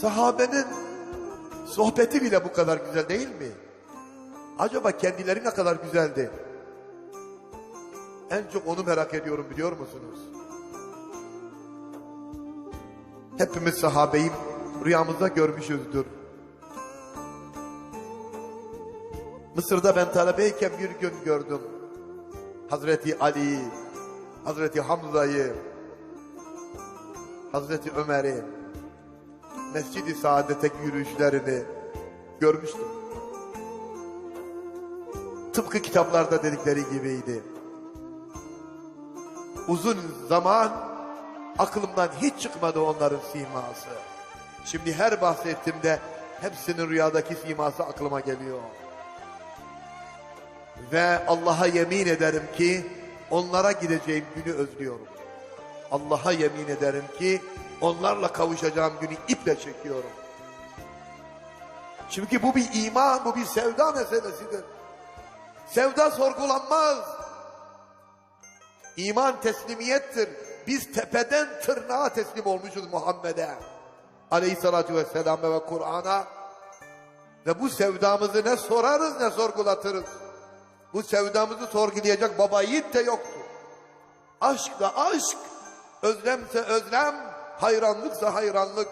Sahabenin sohbeti bile bu kadar güzel değil mi? Acaba kendileri ne kadar güzeldi? En çok onu merak ediyorum biliyor musunuz? Hepimiz sahabeyi rüyamızda görmüşüzdür. Mısır'da ben talebeyken bir gün gördüm. Hazreti Ali, Hazreti Hamza'yı, Hazreti Ömer'i, Mescid-i Saadet'teki yürüyüşlerini görmüştüm. Tıpkı kitaplarda dedikleri gibiydi. Uzun zaman aklımdan hiç çıkmadı onların siması. Şimdi her bahsettiğimde hepsinin rüyadaki siması aklıma geliyor. Ve Allah'a yemin ederim ki onlara gideceğim günü özlüyorum. Allah'a yemin ederim ki onlarla kavuşacağım günü iple çekiyorum. Çünkü bu bir iman, bu bir sevda meselesidir. Sevda sorgulanmaz. İman teslimiyettir. Biz tepeden tırnağa teslim olmuşuz Muhammed'e. Aleyhissalatü vesselam'a ve Kur'an'a. Ve bu sevdamızı ne sorarız ne sorgulatırız. Bu sevdamızı sorgulayacak baba yiğit de yoktu. Aşk da aşk, özlemse özlem, hayranlıksa hayranlık.